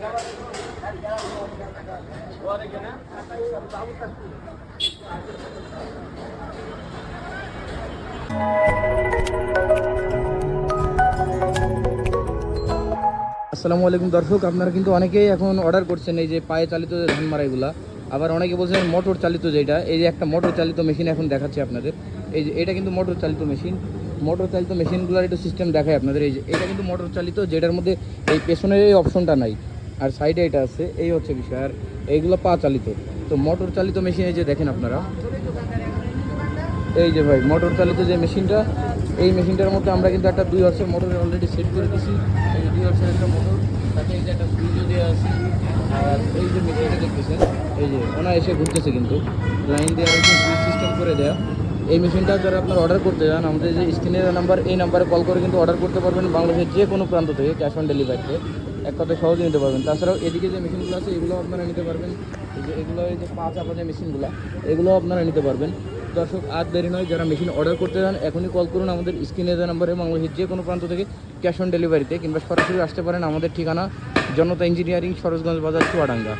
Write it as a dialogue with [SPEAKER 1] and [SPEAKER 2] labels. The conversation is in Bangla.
[SPEAKER 1] আসসালামু আলাইকুম দর্শক, আপনারা কিন্তু অনেকেই এখন অর্ডার করছেন এই যে পায়ে চালিত যে ধান মারাইগুলা। আবার অনেকে বলছেন মোটর চালিত যেটা, এই যে একটা মোটর চালিত মেশিন এখন দেখাচ্ছি আপনাদের। এই যে এটা কিন্তু মোটর চালিত মেশিন মোটর চালিত মেশিনগুলোর একটু সিস্টেম দেখায় আপনাদের। এই যে এটা কিন্তু মোটর চালিত, যেটার মধ্যে এই পেছনের এই অপশনটা নাই। আর সাইডে এটা আছে, এই হচ্ছে বিষয়। আর এইগুলো পা চালিত। তো মোটর চালিত মেশিন এই যে দেখেন আপনারা। এই যে ভাই মোটর চালিত যে মেশিনটা এই মেশিনটার মধ্যে আমরা কিন্তু একটা দুই হর্সের মোটর অলরেডি সেট করে দিছি। এই দুই হর্সের একটা মোটর তাতে এই যে একটা সুইচও দেওয়া আছে। আর এই যে মেশিনটা দেখতেছেন, এই যে ওনা এসে ঘুরতেছে কিন্তু। লাইন দেওয়া হয়েছে সুইচ সিস্টেম করে দেওয়া এই মেশিনটা যারা আপনারা অর্ডার করতে চান আমাদের যে স্ক্রিনের নাম্বার এই নাম্বারে কল করে কিন্তু অর্ডার করতে পারবেন বাংলাদেশের যে কোনো প্রান্ত থেকে ক্যাশ অন ডেলিভারিতে এক কথা সহজে নিতে পারবেন। তাছাড়াও এদিকে যে মেশিনগুলো আছে, এগুলো আপনারা নিতে পারবেন। যে এগুলো, এই যে পাঁচ আপা যে মেশিনগুলো, এগুলো আপনারা নিতে পারবেন। দর্শক, আর দেরি নয়, যারা মেশিন অর্ডার করতে চান এখনই কল করুন আমাদের স্ক্রিনে দেওয়া নাম্বারে বাংলাদেশের যে কোনো প্রান্ত থেকে ক্যাশ অন ডেলিভারিতে কিংবা সরাসরি আসতে পারেন আমাদের ঠিকানা জনতা ইঞ্জিনিয়ারিং সরোজগঞ্জ বাজার চুয়াডাঙ্গা।